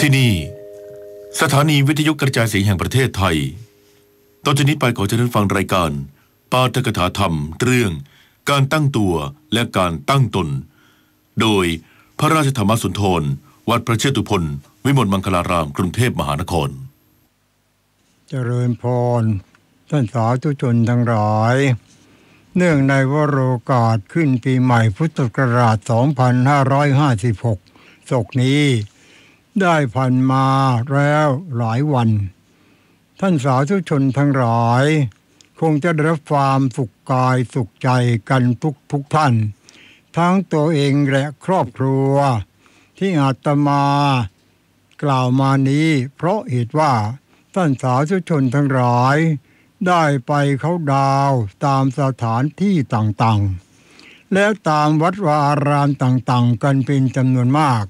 ที่นี่ สถานีวิทยุกระจายเสียงแห่งประเทศไทย ต่อจากนี้ไปขอเชิญฟังรายการ ปาฐกถาธรรม เรื่อง การตั้งตัวและการตั้งตน โดยพระราชธรรมสุนทร วัดพระเชตุพนวิมลมังคลาราม กรุงเทพมหานคร เจริญพร ท่านสาธุชนทั้งหลาย เนื่องในวโรกาสขึ้นปีใหม่พุทธศักราช 2556ศกนี้ ได้ผ่านมาแล้วหลายวัน ท่านสาธุชนทั้งหลาย คงจะได้รับความสุขกายสุขใจกันทุกทุกท่าน ทั้งตัวเองและครอบครัว ที่อาตมากล่าวมานี้ เพราะเหตุว่าท่านสาธุชนทั้งหลาย ได้ไปเขาดาวตามสถานที่ต่างๆ และตามวัดวาอารามต่างๆ กันเป็นจำนวนมาก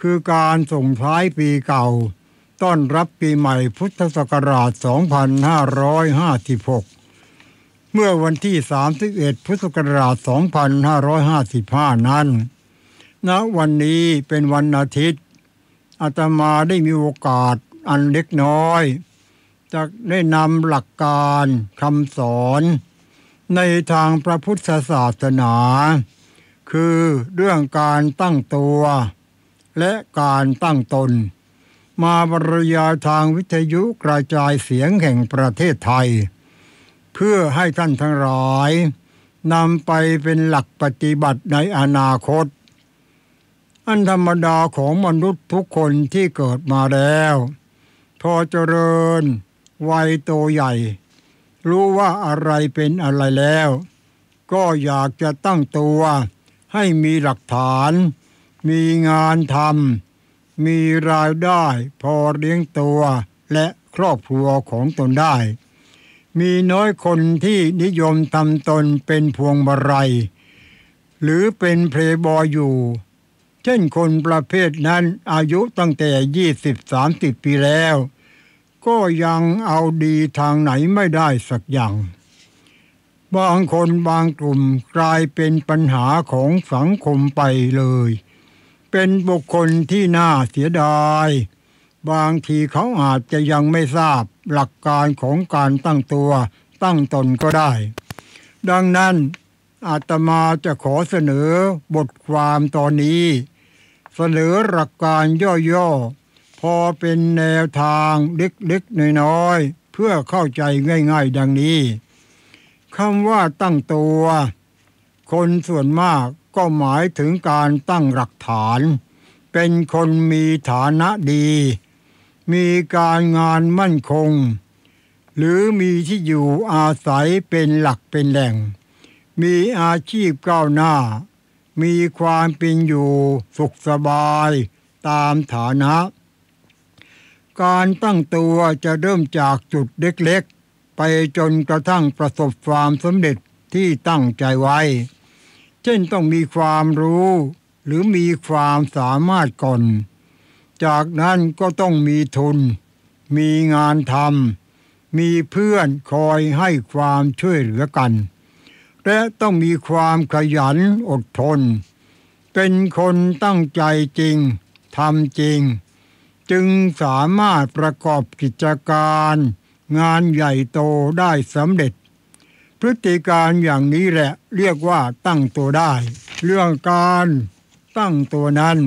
คือการส่งท้ายปีเก่า ต้อนรับปีใหม่พุทธศักราช 2556 เมื่อวันที่ 31 พุทธศักราช 2555 นั้น ณ วันนี้เป็นวันอาทิตย์ อาตมาได้มีโอกาสอันเล็กน้อยจะได้นำหลักการคำสอน ในทางพระพุทธศาสนา คือเรื่องการตั้งตัว และการตั้งตน มาบรรยายทางวิทยุกระจายเสียงแห่งประเทศไทย เพื่อให้ท่านทั้งหลายนำไปเป็นหลักปฏิบัติในอนาคต อันธรรมดาของมนุษย์ทุกคนที่เกิดมาแล้ว พอเจริญ วัยโตใหญ่ รู้ว่าอะไรเป็นอะไรแล้ว ก็อยากจะตั้งตัวให้มีหลักฐาน มีงานทำมีรายได้พอเลี้ยงตัวและครอบครัวของตนได้ มีน้อยคนที่นิยมทำตนเป็นพวงบรัยหรือเป็นเพลย์บอยอยู่ เช่นคนประเภทนั้นอายุตั้งแต่20-30ปีแล้ว ก็ยังเอาดีทางไหนไม่ได้สักอย่าง บางคนบางกลุ่มกลายเป็นปัญหาของสังคมไปเลย เป็นบุคคลที่น่าเสียดาย บางทีเขาอาจจะยังไม่ทราบหลักการของการตั้งตัวตั้งตนก็ได้ ดังนั้นอาตมาจะขอเสนอบทความตอนนี้ เสนอหลักการย่อๆ พอเป็นแนวทางเล็กๆน้อยๆ เพื่อเข้าใจง่ายๆ ดังนี้คำว่าตั้งตัว คนส่วนมาก ก็หมายถึงการตั้งหลักฐาน เป็นคนมีฐานะดี มีการงานมั่นคง หรือมีที่อยู่อาศัยเป็นหลักเป็นแหล่ง มีอาชีพก้าวหน้า มีความเป็นอยู่สุขสบายตามฐานะ การตั้งตัวจะเริ่มจากจุดเล็กๆ ไปจนกระทั่งประสบความสำเร็จที่ตั้งใจไว้ ช่นต้องมีความรู้ หรือมีความสามารถก่อน จากนั้นก็ต้องมีทุน มีงานทำมีเพื่อนคอยให้ความช่วยเหลือกัน และต้องมีความขยันอดทน เป็นคนตั้งใจจริงทำจริง จึงสามารถประกอบกิจการ งานใหญ่โตได้สำเร็จ พฤติการอย่างนี้แหละเรียกว่าตั้งตัวได้ เรื่องการตั้งตัวนั้น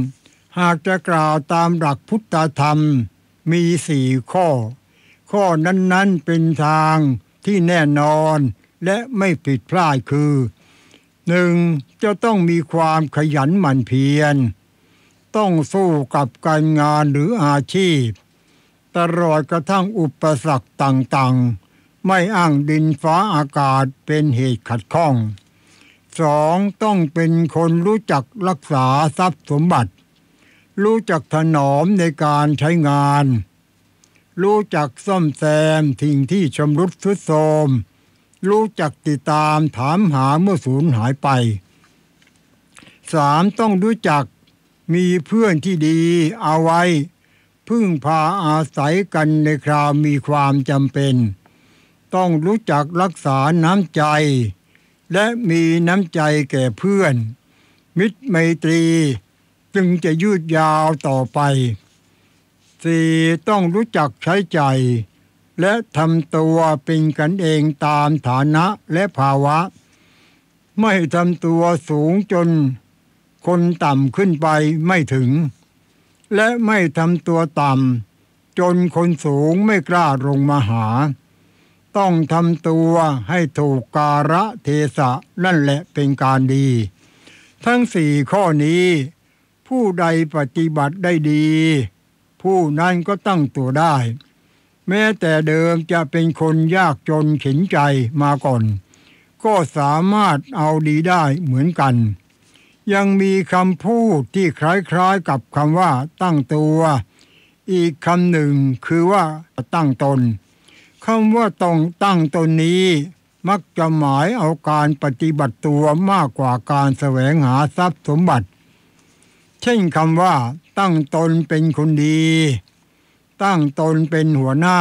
หากจะกล่าวตามหลักพุทธธรรมมีสี่ข้อ ข้อนั้นๆเป็นทางที่แน่นอนและไม่ผิดพลาดคือหนึ่งจะต้องมีความขยันหมั่นเพียร ต้องสู้กับการงานหรืออาชีพ ตลอดกระทั่งอุปสรรคต่างๆ ไม่อ้างดินฟ้าอากาศเป็นเหตุขัดข้องสองต้องเป็นคนรู้จักรักษาทรัพย์สมบัติ รู้จักถนอมในการใช้งาน รู้จักซ่อมแซมทิ้งที่ชำรุดทรุดโทรมรู้จักติดตามถามหาเมื่อสูญหายไปสามต้องรู้จักมีเพื่อนที่ดีเอาไว้ พึ่งพาอาศัยกันในคราวมีความจำเป็น ต้องรู้จักรักษาน้ำใจ และมีน้ำใจแก่เพื่อน มิตรไมตรี จึงจะยืดยาวต่อไปสี่ต้องรู้จักใช้ใจ และทำตัวเป็นกันเองตามฐานะและภาวะ ไม่ทำตัวสูงจน คนต่ำขึ้นไปไม่ถึง และไม่ทำตัวต่ำจนคนสูงไม่กล้าลงมาหา ต้องทำตัวให้ถูกการะเทศะนั่นแหละเป็นการดี ทั้งสี่ข้อนี้ ผู้ใดปฏิบัติได้ดี ผู้นั้นก็ตั้งตัวได้ แม้แต่เดิมจะเป็นคนยากจนเข็นใจมาก่อน ก็สามารถเอาดีได้เหมือนกัน ยังมีคำพูดที่คล้ายๆกับคำว่าตั้งตัว อีกคำหนึ่งคือว่าตั้งตน คำว่าต้องตั้งตนนี้ มักจะหมายเอาการปฏิบัติตัวมากกว่าการแสวงหาทรัพย์สมบัติ เช่นคำว่า ตั้งตนเป็นคนดี ตั้งตนเป็นหัวหน้า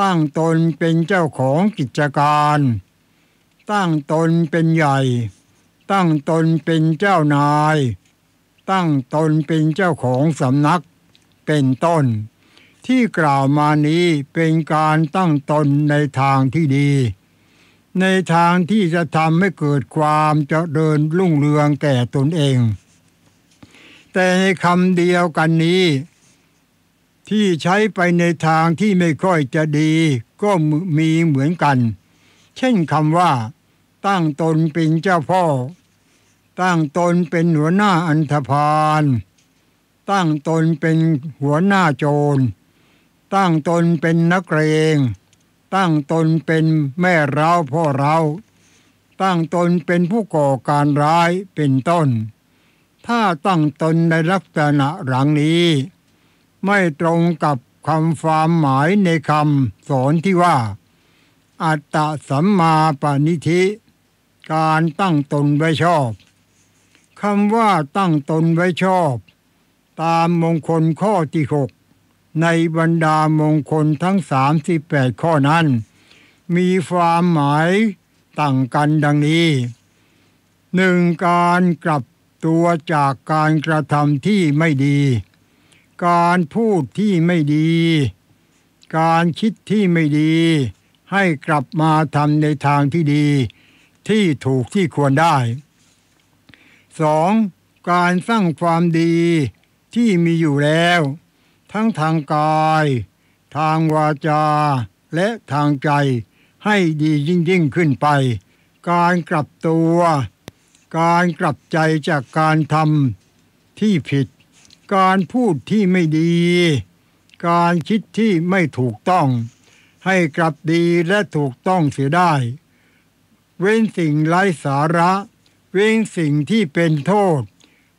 ตั้งตนเป็นเจ้าของกิจการ ตั้งตนเป็นใหญ่ ตั้งตนเป็นเจ้านาย ตั้งตนเป็นเจ้าของสำนัก เป็นต้น ที่กล่าวมานี้เป็นการตั้งตนในทางที่ดี ในทางที่จะทำให้เกิดความเจริญรุ่งเรืองแก่ตนเอง แต่ในคำเดียวกันนี้ ที่ใช้ไปในทางที่ไม่ค่อยจะดีก็มีเหมือนกัน เช่นคำว่า ตั้งตนเป็นเจ้าพ่อ ตั้งตนเป็นหัวหน้าอันธพาลตั้งตนเป็นหัวหน้าโจร ตั้งตนเป็นนักเรง ตั้งตนเป็นแม่เราพ่อเราตั้งตนเป็นผู้ก่อการร้ายเป็นต้น ถ้าตั้งตนในลักษณะหลังนี้ ไม่ตรงกับคำความหมายในคำสอนที่ว่า อัตตสัมมาปณิธิ การตั้งตนไว้ชอบคำว่าตั้งตนไว้ชอบ ตามมงคลข้อที่หก ในบรรดามงคลทั้งสามสิบแปดข้อนั้น มีความหมายต่างกันดังนี้หนึ่งการกลับตัวจากการกระทำที่ไม่ดี การพูดที่ไม่ดี การคิดที่ไม่ดี ให้กลับมาทำในทางที่ดี ที่ถูกที่ควรได้ 2. การสร้างความดีที่มีอยู่แล้ว ทั้งทางกาย ทางวาจา และทางใจ ให้ดียิ่งยิ่งขึ้นไป การกลับตัว การกลับใจจากการทำที่ผิด การพูดที่ไม่ดี การคิดที่ไม่ถูกต้อง ให้กลับดีและถูกต้องเสียได้ เว้นสิ่งไร้สาระ เว้นสิ่งที่เป็นโทษ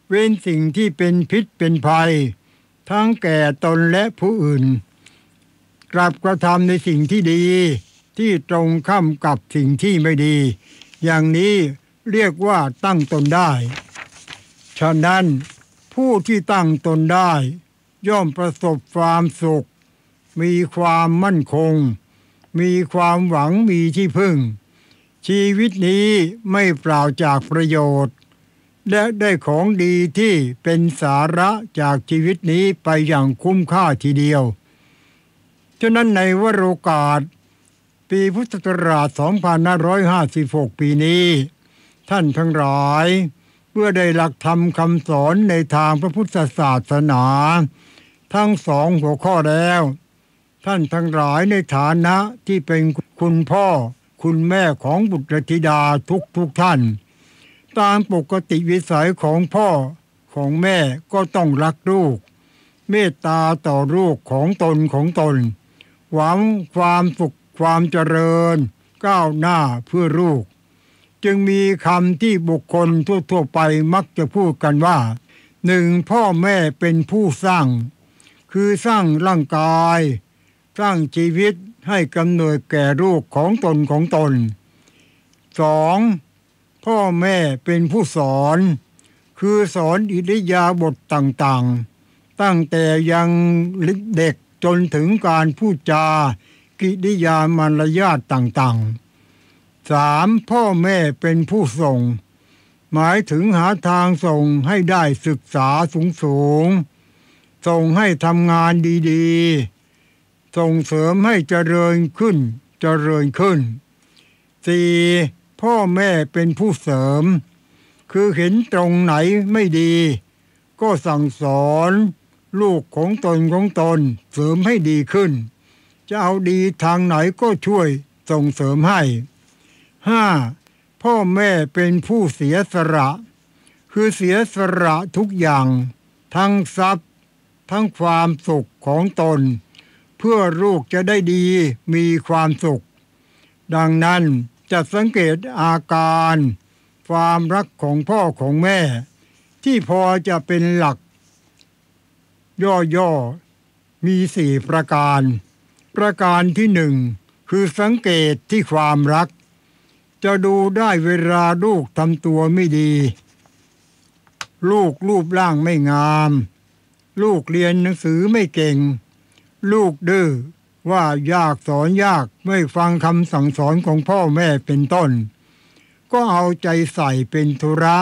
เว้นสิ่งที่เป็นพิษเป็นภัย ทั้งแก่ตนและผู้อื่น กลับกระทำในสิ่งที่ดี ที่ตรงข้ามกับสิ่งที่ไม่ดี อย่างนี้เรียกว่าตั้งตนได้ ฉะนั้นผู้ที่ตั้งตนได้ ย่อมประสบความสุข มีความมั่นคง มีความหวังมีที่พึ่ง ชีวิตนี้ไม่เปล่าจากประโยชน์ และได้ของดีที่เป็นสาระจากชีวิตนี้ไปอย่างคุ้มค่าทีเดียว ฉะนั้นในวโรกาส ปีพุทธศักราช 2556 ปีนี้ ท่านทั้งหลายเพื่อได้หลักธรรมคำสอนในทางพระพุทธศาสนา ทั้งสองหัวข้อแล้ว ท่านทั้งหลายในฐานะที่เป็นคุณพ่อ คุณแม่ของบุตรธิดาทุกทุกท่าน ตามปกติวิสัยของพ่อของแม่ก็ต้องรักลูก เมตตาต่อลูกของตนของตน หวังความสุขความเจริญ ก้าวหน้าเพื่อลูก จึงมีคำที่บุคคลทั่วๆไปมักจะพูดกันว่าหนึ่งพ่อแม่เป็นผู้สร้าง คือสร้างร่างกาย สร้างชีวิตให้กำเนิดแก่ลูกของตนของตนสอง พ่อแม่เป็นผู้สอน คือสอนอิริยาบถต่างๆ ตั้งแต่ยังเด็กจนถึงการพูดจากิริยามารยาทต่างๆสามพ่อแม่เป็นผู้ส่ง หมายถึงหาทางส่งให้ได้ศึกษาสูงสูงส่งให้ทำงานดีๆ ส่งเสริมให้เจริญขึ้นเจริญขึ้นสี่ พ่อแม่เป็นผู้เสริม คือเห็นตรงไหนไม่ดี ก็สั่งสอน ลูกของตนของตนเสริมให้ดีขึ้น จะเอาดีทางไหนก็ช่วยส่งเสริมให้ห้าพ่อแม่เป็นผู้เสียสละ คือเสียสละทุกอย่าง ทั้งทรัพย์ ทั้งความสุขของตน เพื่อลูกจะได้ดีมีความสุข ดังนั้น จะสังเกตอาการ ความรักของพ่อของแม่ ที่พอจะเป็นหลัก ย่อๆ มีสี่ประการ ประการที่หนึ่งคือสังเกตที่ความรัก จะดูได้เวลาลูกทำตัวไม่ดี ลูกรูปร่างไม่งาม ลูกเรียนหนังสือไม่เก่ง ลูกดื้อ ว่ายากสอนยากไม่ฟังคำสั่งสอนของพ่อแม่เป็นต้น ก็เอาใจใส่เป็นธุระ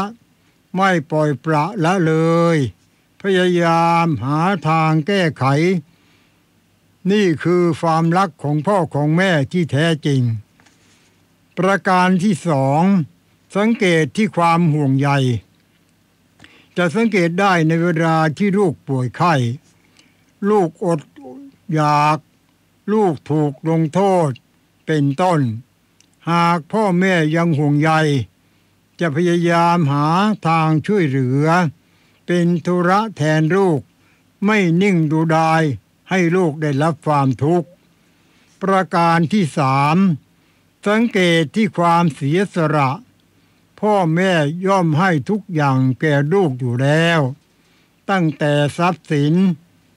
ไม่ปล่อยปละละเลย พยายามหาทางแก้ไข นี่คือความรักของพ่อของแม่ที่แท้จริง ประการที่สองสังเกตที่ความห่วงใย จะสังเกตได้ในเวลาที่ลูกป่วยไข้ ลูกอดอยาก ลูกถูกลงโทษ เป็นต้น หากพ่อแม่ยังห่วงใย จะพยายามหาทางช่วยเหลือ เป็นธุระแทนลูก ไม่นิ่งดูดายให้ลูกได้รับความทุกข์ ประการที่สามสังเกตที่ความเสียสละพ่อแม่ย่อมให้ทุกอย่างแก่ลูกอยู่แล้ว ตั้งแต่ทรัพย์สิน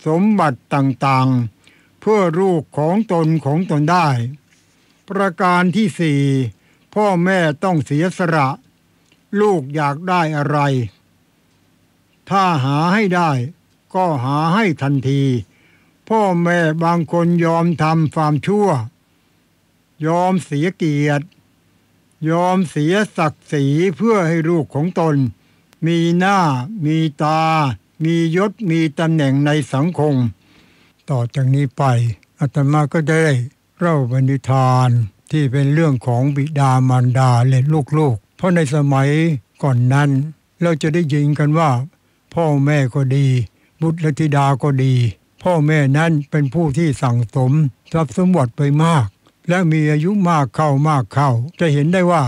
สมบัติต่างๆ เพื่อลูกของตนของตนได้ ประการที่สี่พ่อแม่ต้องเสียสละ ลูกอยากได้อะไร ถ้าหาให้ได้ก็หาให้ทันที พ่อแม่บางคนยอมทำความชั่ว ยอมเสียเกียรติ ยอมเสียศักดิ์ศรีเพื่อให้ลูกของตน มีหน้า มีตา มียศมีตำแหน่งในสังคม ต่อจากนี้ไปอาตมาก็ได้เล่าบรรณิทานที่เป็นเรื่องของบิดามารดาและลูกๆ เพราะในสมัยก่อนนั้น เราจะได้ยินกันว่า พ่อแม่ก็ดี บุตรธิดาก็ดี พ่อแม่นั้นเป็นผู้ที่สั่งสมทรัพย์สมบัติไปมาก และมีอายุมากเข้ามากเข้า จะเห็นได้ว่า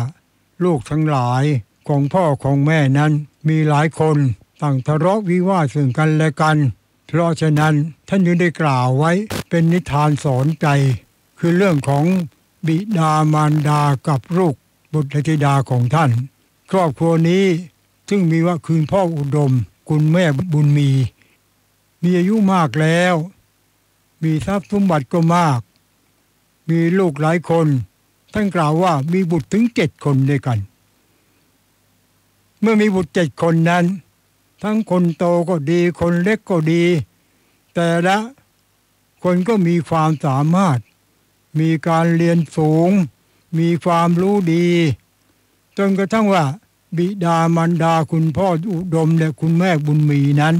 ลูกทั้งหลายของพ่อของแม่นั้นมีหลายคนต่างทะเลาะวิวาทซึ่งกันและกัน เพราะฉะนั้นท่านยังได้กล่าวไว้เป็นนิทานสอนใจ คือเรื่องของบิดามารดากับลูกบุตรธิดาของท่าน ครอบครัวนี้ซึ่งมีว่าคืนพ่ออุดม คุณแม่บุญมี มีอายุมากแล้ว มีทรัพย์สมบัติก็มาก มีลูกหลายคน ท่านกล่าวว่ามีบุตรถึงเจ็ดคนด้วยกัน เมื่อมีบุตรเจ็ดคนนั้น ทั้งคนโตก็ดี คนเล็กก็ดี แต่ละคนก็มีความสามารถ มีการเรียนสูง มีความรู้ดี จนกระทั่งว่า บิดามารดาคุณพ่ออุดมและคุณแม่บุญมีนั้น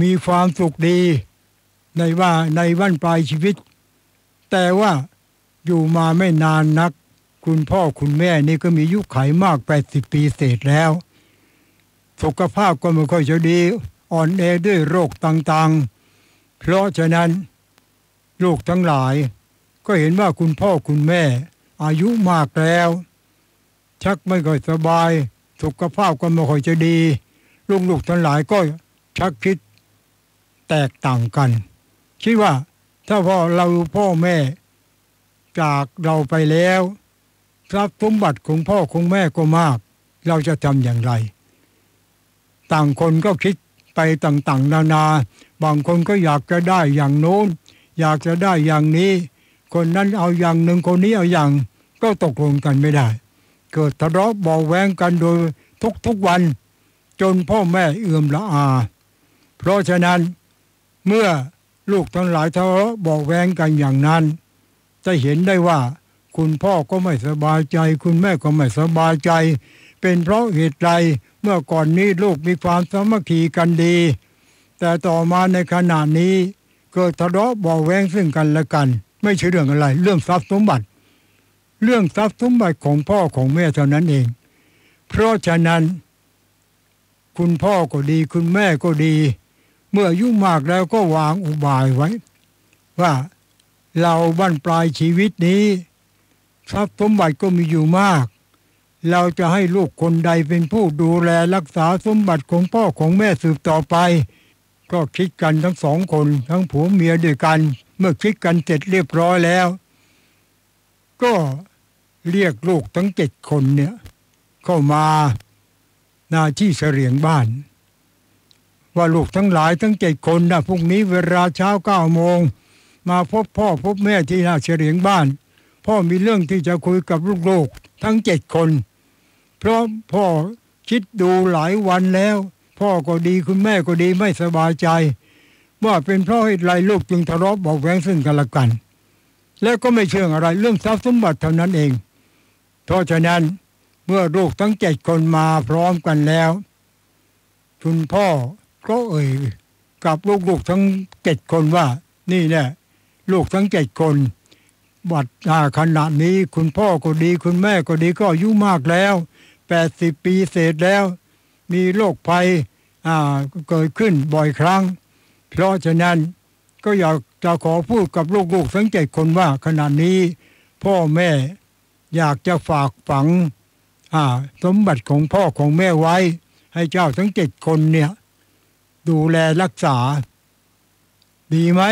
มีความสุขดีในว่าในวันปลายชีวิต แต่ว่าอยู่มาไม่นานนัก คุณพ่อคุณแม่นี่ก็มียุคไขมาก 80 ปีเศษแล้ว สุขภาพก็ไม่ค่อยจะดีอ่อนแอด้วยโรคต่างๆ เพราะฉะนั้นลูกทั้งหลาย ก็เห็นว่าคุณพ่อคุณแม่ อายุมากแล้ว ชักไม่ค่อยสบาย สุขภาพก็ไม่ค่อยจะดีลูกๆทั้งหลายก็ชักคิดแตกต่างกัน คิดว่าถ้าพ่อเราพ่อแม่ จากเราไปแล้วทรัพย์สมบัติของพ่อของแม่ก็มาก เราจะทำอย่างไร ต่างคนก็คิดไปต่างๆ นานา บางคนก็อยากจะได้อย่างโน้น อยากจะได้อย่างนี้ คนนั้นเอาอย่างหนึ่งคนนี้เอาอย่าง ก็ตกลงกันไม่ได้ เกิดทะเลาะเบาแวงกันโดยทุกๆวัน จนพ่อแม่เอื่อมละอา เพราะฉะนั้นเมื่อลูกทั้งหลายทะเลาะเบาแวงกันอย่างนั้น จะเห็นได้ว่าคุณพ่อก็ไม่สบายใจ คุณแม่ก็ไม่สบายใจ เป็นเพราะเหตุใด เมื่อก่อนนี้ลูกมีความสามัคคีกันดี แต่ต่อมาในขณะนี้เกิดทะเลาะเบาแวงซึ่งกันและกัน ไม่ใช่เรื่องอะไร เรื่องทรัพย์สมบัติ เรื่องทรัพย์สมบัติของพ่อของแม่เท่านั้นเอง เพราะฉะนั้น คุณพ่อก็ดี คุณแม่ก็ดี เมื่ออายุ่มากแล้วก็วางอุบายไว้ ว่าเราบั้นปลายชีวิตนี้ ทรัพย์สมบัติก็มีอยู่มาก เราจะให้ลูกคนใดเป็นผู้ดูแลรักษาสมบัติของพ่อของแม่สืบต่อไป ก็คิดกันทั้งสองคนทั้งผัวเมียด้วยกัน เมื่อคิดกันเสร็จเรียบร้อยแล้ว ก็เรียกลูกทั้งเจ็ดคนเนี่ยเข้ามาหน้าที่เสรียงบ้าน ว่าลูกทั้งหลายทั้งเจ็ดคนนะพรุ่งนี้เวลาเช้าเก้าโมงมาพบพ่อพบแม่ที่หน้าเฉลียงบ้าน พ่อมีเรื่องที่จะคุยกับลูกๆทั้งเจ็ดคน เพราะพ่อคิดดูหลายวันแล้ว พ่อก็ดีคุณแม่ก็ดีไม่สบายใจ ว่าเป็นเพราะเหตุไรลูกจึงทะเลาะบอกแว้งซึ่งกันและกัน แล้วก็ไม่เชื่องอะไรเรื่องทรัพย์สมบัติเท่านั้นเอง เพราะฉะนั้นเมื่อลูกทั้งเจ็ดคนมาพร้อมกันแล้ว คุณพ่อก็เอ่ยกับลูกๆทั้งเจ็ดคนว่า นี่แหละลูกทั้งเจ็ดคน บัดขณะนี้คุณพ่อก็ดี คุณแม่ก็ดีก็อายุมากแล้ว แปดสิบปีเศษแล้ว มีโรคภัยเกิดขึ้นบ่อยครั้ง เพราะฉะนั้นก็อยากจะขอพูดกับลูกๆทั้งเจ็ดคนว่าขณะนี้ พ่อแม่อยากจะฝากฝังสมบัติของพ่อของแม่ไว้ ให้เจ้าทั้งเจ็ดคนเนี่ย ดูแลรักษา ดีไหม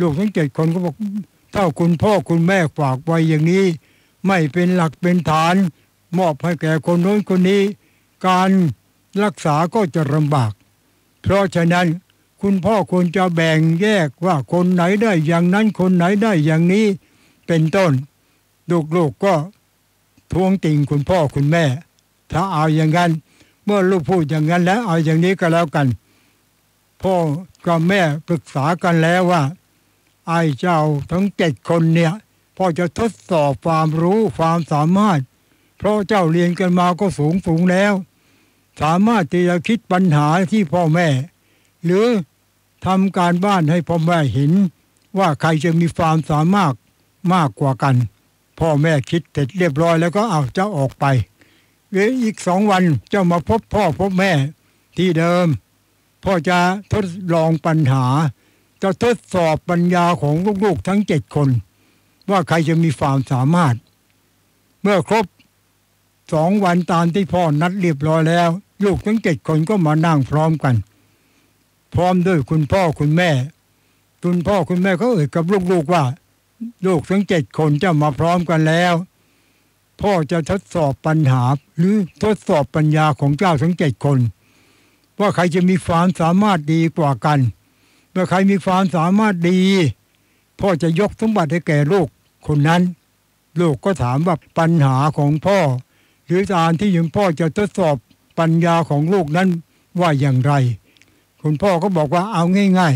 ลูกทั้งเจ็ดคนก็บอกถ้าคุณพ่อคุณแม่ฝากไว้อย่างนี้ ไม่เป็นหลักเป็นฐาน มอบให้แก่คนโน้นคนนี้ การรักษาก็จะลำบาก เพราะฉะนั้นคุณพ่อควรจะแบ่งแยกว่าคนไหนได้อย่างนั้นคนไหนได้อย่างนี้เป็นต้นลูกๆก็ทวงติงคุณพ่อคุณแม่ ถ้าเอาอย่างนั้น เมื่อลูกพูดอย่างนั้นแล้วเอาอย่างนี้ก็แล้วกัน พ่อกับแม่ปรึกษากันแล้วว่า ไอ้เจ้าทั้งเจ็ดคนเนี่ยพ่อจะทดสอบความรู้ความสามารถ เพราะเจ้าเรียนกันมาก็สูงสูงแล้ว สามารถที่จะคิดปัญหาที่พ่อแม่ หรือทำการบ้านให้พ่อแม่เห็น ว่าใครจะมีความสามารถมากกว่ากัน พ่อแม่คิดเสร็จเรียบร้อยแล้วก็เอาเจ้าออกไปเดี๋ยวอีกสองวันเจ้ามาพบพ่อพบแม่ที่เดิม พ่อจะทดลองปัญหา จะทดสอบปัญญาของลูกๆทั้งเจ็ดคน ว่าใครจะมีความสามารถ เมื่อครบ สองวันตามที่พ่อนัดเรียบร้อยแล้ว ลูกทั้งเจ็ดคนก็มานั่งพร้อมกัน พร้อมด้วยคุณพ่อคุณแม่ คุณพ่อคุณแม่ก็เอ่ยกับลูกๆว่า ลูกทั้งเจ็ดคนจะมาพร้อมกันแล้ว พ่อจะทดสอบปัญหา หรือทดสอบปัญญาของเจ้าทั้งเจ็ดคน ว่าใครจะมีความสามารถดีกว่ากันเมื่อใครมีความสามารถดี พ่อจะยกสมบัติให้แก่ลูกคนนั้น ลูกก็ถามว่าปัญหาของพ่อ หรือการที่ยังพ่อจะทดสอบปัญญาของลูกนั้นว่าอย่างไร คุณพ่อก็บอกว่าเอาง่าย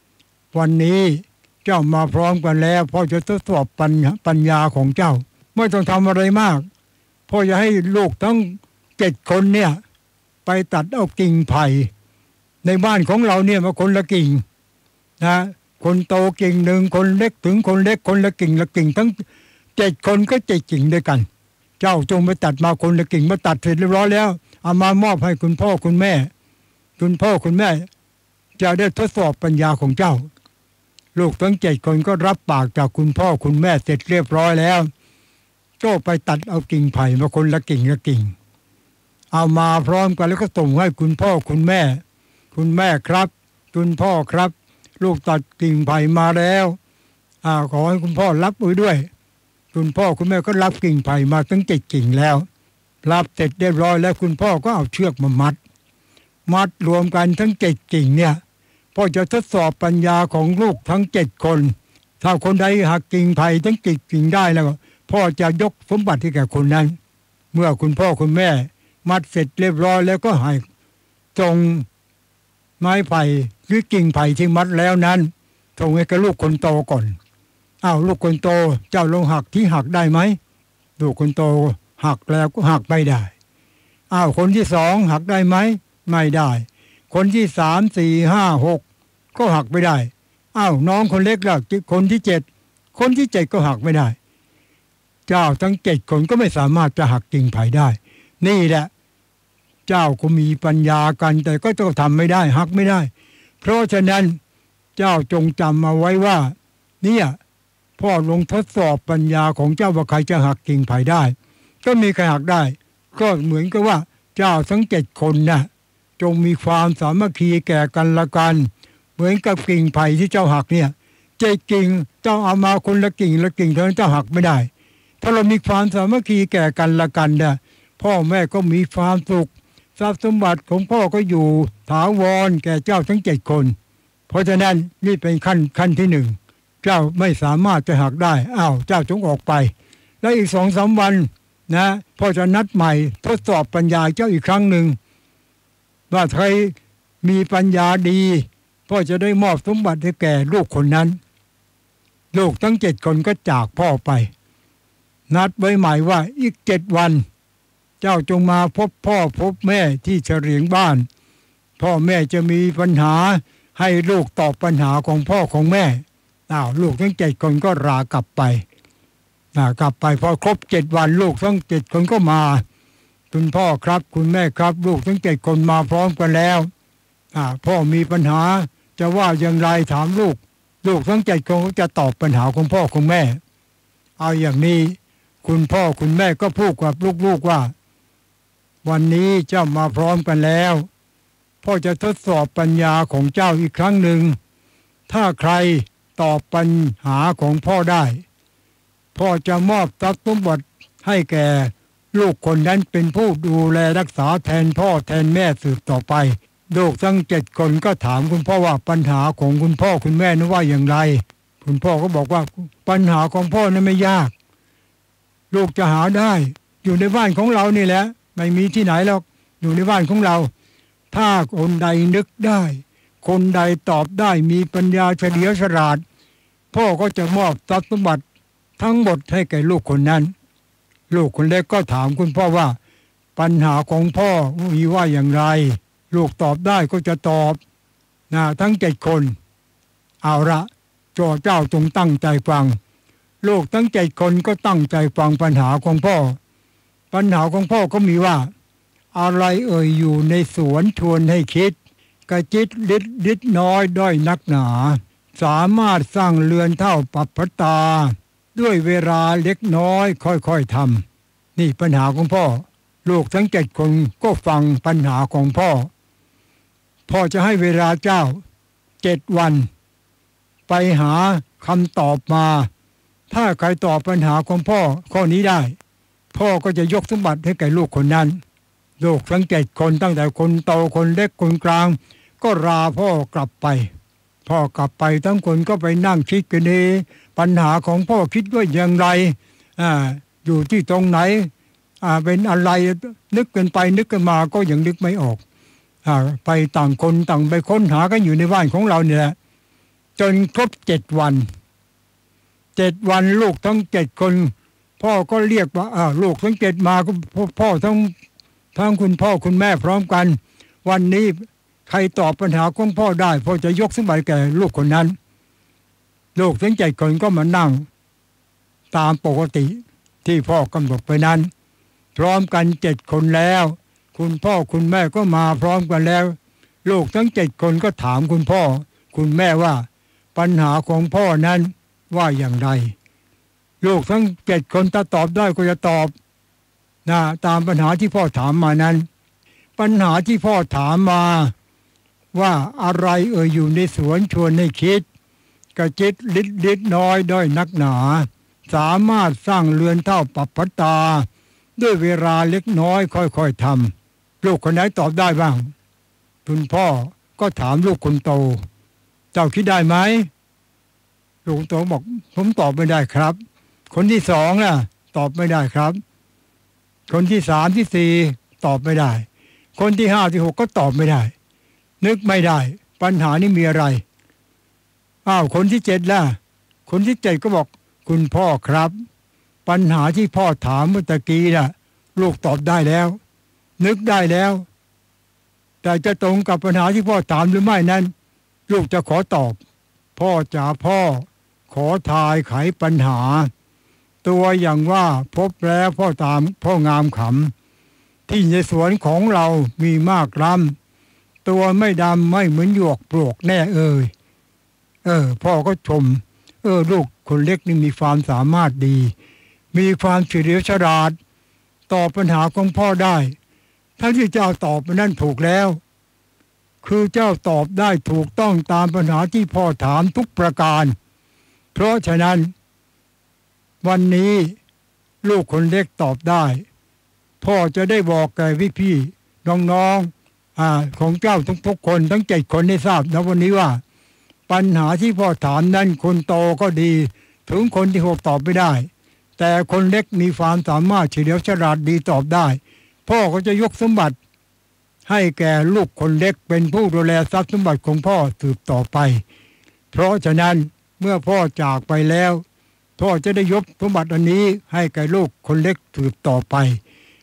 ๆ วันนี้เจ้ามาพร้อมกันแล้วพ่อจะทดสอบปัญญาปัญญาของเจ้า ไม่ต้องทำอะไรมากพ่อจะให้ลูกทั้งเจ็ดคนเนี่ย ไปตัดเอากิ่งไผ่ในบ้านของเราเนี่ยมาคนละกิ่งนะคนโตกิ่งหนึ่งคนเล็กถึงคนเล็กคนละกิ่งละกิ่งทั้งเจ็ดคนก็เจ็ดกิ่งด้วยกัน เจ้าจงไปตัดมาคนละกิ่งมาตัดเสร็จเรียบร้อยแล้วเอามามอบให้คุณพ่อคุณแม่ คุณพ่อคุณแม่จะได้ทดสอบปัญญาของเจ้า ลูกทั้งเจ็ดคนก็รับปากจากคุณพ่อคุณแม่เสร็จเรียบร้อยแล้วก็ไปตัดเอากิ่งไผ่มาคนละกิ่งละกิ่ง เอามาพร้อมกันแล้วก็ส่งให้คุณพ่อคุณแม่ คุณแม่ครับ คุณพ่อครับ ลูกตัดกิ่งไผ่มาแล้วอ่าขอให้คุณพ่อรับไว้ด้วย คุณพ่อคุณแม่ก็รับกิ่งไผ่มาตั้งเจ็ดกิ่งแล้ว รับเสร็จเรียบร้อยแล้วคุณพ่อก็เอาเชือกมามัด มัดรวมกันทั้งเจ็ดกิ่งเนี่ยพ่อจะทดสอบปัญญาของลูกทั้งเจ็ดคน ถ้าคนใดหักกิ่งไผ่ทั้งเจ็ดกิ่งได้แล้วพ่อจะยกสมบัติให้แก่คนนั้น เมื่อคุณพ่อคุณแม่ มัดเสร็จเรียบร้อยแล้วก็ให้จงไม้ไผ่หรือกิ่งไผ่ที่มัดแล้วนั้นส่งให้กับลูกคนโตก่อน อ้าวลูกคนโตเจ้าลงหักที่หักได้ไหมลูกคนโตหักแล้วก็หักไม่ได้อ้าวคนที่สองหักได้ไหมไม่ได้ คนที่สามสี่ห้าหกก็หักไม่ได้อ้าวน้องคนเล็กล่ะคนที่เจ็ดคนที่เจ็ดก็หักไม่ได้ เจ้าทั้งเจ็ดคนก็ไม่สามารถจะหักกิ่งไผ่ได้ นี่แหละ เจ้าก็มีปัญญากันแต่ก็ต้องทำไม่ได้หักไม่ได้ เพราะฉะนั้นเจ้าจงจำมาไว้ว่า เนี่ย พ่อลงทดสอบปัญญาของเจ้าว่าใครจะหักกิ่งไผ่ได้ ก็มีใครหักได้ ก็เหมือนกับว่า เจ้าทั้งเจ็ดคนนะจงมีความสามัคคีแก่กันละกัน เหมือนกับกิ่งไผ่ที่เจ้าหักเนี่ยเจ็ดกิ่งเจ้าเอามาคนละกิ่งละกิ่งเท่านั้นเจ้าหักไม่ได้ ถ้าเรามีความสามัคคีแก่กันละกันเนี่ยพ่อแม่ก็มีความสุขทรัพย์สมบัติของพ่อก็อยู่ถาวรแก่เจ้าทั้งเจ็ดคน เพราะฉะนั้นนี่เป็นขั้นขั้นที่หนึ่ง เจ้าไม่สามารถจะหักได้อ้าวเจ้าจงออกไป แล้วอีกสองสาวันนะพ่อจะนัดใหม่ทดสอบปัญญาเจ้าอีกครั้งหนึ่งว่าใครมีปัญญาดี พ่อจะได้มอบสมบัติให้แก่ลูกคนนั้น ลูกทั้งเจ็ดคนก็จากพ่อไป นัดไว้ใหม่ว่าอีกเจ็ดวัน เจ้าจงมาพบพ่อพบแม่ที่เฉลียงบ้าน พ่อแม่จะมีปัญหาให้ลูกตอบปัญหาของพ่อของแม่ อ้าวลูกทั้งเจ็ดคนก็รากลับไปกลับไปพอครบเจ็ดวันลูกทั้งเจ็ดคนก็มา คุณพ่อครับ คุณแม่ครับ ลูกทั้งเจ็ดคนมาพร้อมกันแล้วพ่อมีปัญหาจะว่าอย่างไรถามลูก ลูกทั้งเจ็ดคนก็จะตอบปัญหาของพ่อของแม่ เอาอย่างนี้ คุณพ่อคุณแม่ก็พูดกับลูกๆว่า วันนี้เจ้ามาพร้อมกันแล้ว พ่อจะทดสอบปัญญาของเจ้าอีกครั้งหนึ่งถ้าใคร ตอบปัญหาของพ่อได้ พ่อจะมอบทรัพย์สมบัติให้แก่ ลูกคนนั้นเป็นผู้ดูแลรักษาแทนพ่อแทนแม่สืบต่อไปลูกทั้งเจ็ดคนก็ถามคุณพ่อว่าปัญหาของคุณพ่อคุณแม่นั้นว่าอย่างไร คุณพ่อก็บอกว่าปัญหาของพ่อนั้นไม่ยาก ลูกจะหาได้ อยู่ในบ้านของเรานี่แหละ ไม่มีที่ไหนหรอกอยู่ในบ้านของเรา ถ้าคนใดนึกได้ คนใดตอบได้มีปัญญาเฉลียวฉลาด พ่อก็จะมอบทรัพย์สมบัติทั้งหมดให้แก่ลูกคนนั้น ลูกคนเล็กก็ถามคุณพ่อว่า ปัญหาของพ่อมีว่าอย่างไร ลูกตอบได้ก็จะตอบนะทั้งเจ็ดคน เอาละจอเจ้าจงตั้งใจฟัง ลูกทั้งเจ็ดคนก็ตั้งใจฟังปัญหาของพ่อ ปัญหาของพ่อก็มีว่า อะไรเอ่ยอยู่ในสวนชวนให้คิด กระจิตลิดลิดน้อยด้อยนักหนา สามารถสร้างเรือนเท่าปับพตา ด้วยเวลาเล็กน้อยค่อยๆทำนี่ปัญหาของพ่อ ลูกทั้งเจ็ดคนก็ฟังปัญหาของพ่อ พ่อจะให้เวลาเจ้าเจ็ดวัน ไปหาคำตอบมา ถ้าใครตอบปัญหาของพ่อข้อนี้ได้ พ่อก็จะยกสมบัติให้แก่ลูกคนนั้น ลูกทั้งเจ็ดคนตั้งแต่คนโตคนเล็กคนกลาง ก็ลาพ่อกลับไป พ่อกลับไปทั้งคนก็ไปนั่งคิดกันเองปัญหาของพ่อคิดว่าอย่างไรอ่าอยู่ที่ตรงไหนอ่าเป็นอะไรนึกกันไปนึกกันมาก็ยังนึกไม่ออกอไปต่างคนต่างไปค้นหากันอยู่ในบ้านของเราเนี่ย จนครบเจ็ดวันเจ็ดวันลูกทั้งเจ็ดคน พ่อก็เรียกว่าลูกทั้งเจ็ดมาก็พ่อทั้ง ทั้งคุณพ่อคุณแม่พร้อมกัน วันนี้ใครตอบปัญหาของพ่อได้พ่อจะยกสมบัติแก่ลูกคนนั้น ลูกทั้งเจ็ดคนก็มานั่ง ตามปกติที่พ่อกำหนดไปนั้น พร้อมกันเจ็ดคนแล้ว คุณพ่อคุณแม่ก็มาพร้อมกันแล้ว ลูกทั้งเจ็ดคนก็ถามคุณพ่อ คุณแม่ว่า ปัญหาของพ่อนั้นว่าอย่างไร ลูกทั้งเจ็ดคนถ้าตอบได้ก็จะตอบ นะตามปัญหาที่พ่อถามมานั้น ปัญหาที่พ่อถามมา ว่าอะไรเอ่ยอยู่ในสวนชวนให้คิด กระจิตลิดลิดน้อยด้อยนักหนา สามารถสร้างเรือนเท่าปับพตา ด้วยเวลาเล็กน้อยค่อยๆทำลูกคนไหนตอบได้บ้างคุณพ่อก็ถามลูกคนโต เจ้าคิดได้ไหมลูกโตบอกผมตอบไม่ได้ครับ คนที่สองน่ะ ตอบไม่ได้ครับ คนที่สามที่สี่ตอบไม่ได้ คนที่ห้าที่หกก็ตอบไม่ได้ นึกไม่ได้ ปัญหานี้มีอะไรอ้าวคนที่เจ็ดล่ะ คนที่เจ็ดก็บอกคุณพ่อครับ ปัญหาที่พ่อถามเมื่อกี้น่ะ ลูกตอบได้แล้ว นึกได้แล้ว แต่จะตรงกับปัญหาที่พ่อถามหรือไม่นั้น ลูกจะขอตอบ พ่อจ๋าพ่อ ขอทายไขปัญหา ตัวอย่างว่าพบแล้วพ่อตามพ่องามขำที่ในสวนของเรามีมากล้ำตัวไม่ดำไม่เหมือนหยวกปลวกแน่เอ่ยเออ พ่อก็ชม เออ ลูกคนเล็กนี่มีความสามารถดี มีความเฉลียวฉลาดตอบปัญหาของพ่อได้ทั้งที่เจ้าตอบไปนั่นถูกแล้ว คือเจ้าตอบได้ถูกต้องตามปัญหาที่พ่อถามทุกประการ เพราะฉะนั้น วันนี้ลูกคนเล็กตอบได้ พ่อจะได้บอกแก่พี่พี่น้องๆอ่าของเจ้าทั้งทุกคนทั้งเจ็ดคนได้ทราบนะวันนี้ว่า ปัญหาที่พ่อถามนั้นคนโตก็ดี ถึงคนที่หกตอบไม่ได้ แต่คนเล็กมีความสามารถเฉลียวฉลาดดีตอบได้ พ่อก็จะยกสมบัติ ให้แก่ลูกคนเล็กเป็นผู้ดูแลทรัพย์สมบัติของพ่อสืบต่อไป เพราะฉะนั้นเมื่อพ่อจากไปแล้ว พ่อจะได้ยกสมบัติอันนี้ให้แก่ลูกคนเล็กสืบต่อไป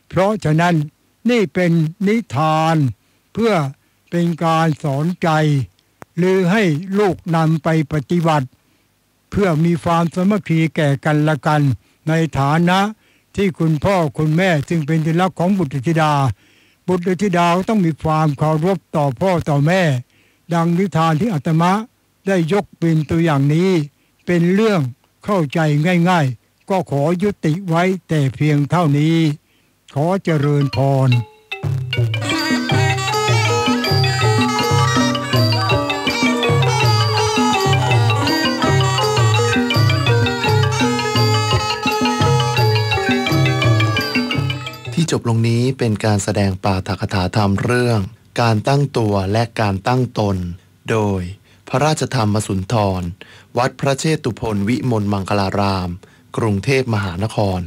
เพราะฉะนั้นนี่เป็นนิทานเพื่อเป็นการสอนใจ หรือให้ลูกนำไปปฏิบัติ เพื่อมีความสมัคคีแก่กันและกัน ในฐานะที่คุณพ่อคุณแม่ซึ่งเป็นที่รักของบุตรธิดา บุตรธิดาต้องมีความเคารพต่อพ่อต่อแม่ ดังนิทานที่อาตมะได้ยกเป็นตัวอย่างนี้ เป็นเรื่อง เข้าใจง่าย ๆ ก็ขอยุติไว้แต่เพียงเท่านี้ ขอเจริญพรที่จบลงนี้เป็นการแสดงปาฐกถาธรรมเรื่อง การตั้งตัวและการตั้งตน โดย พระราชธรรมสุนทร วัดพระเชตุพนวิมลมังคลาราม กรุงเทพมหานคร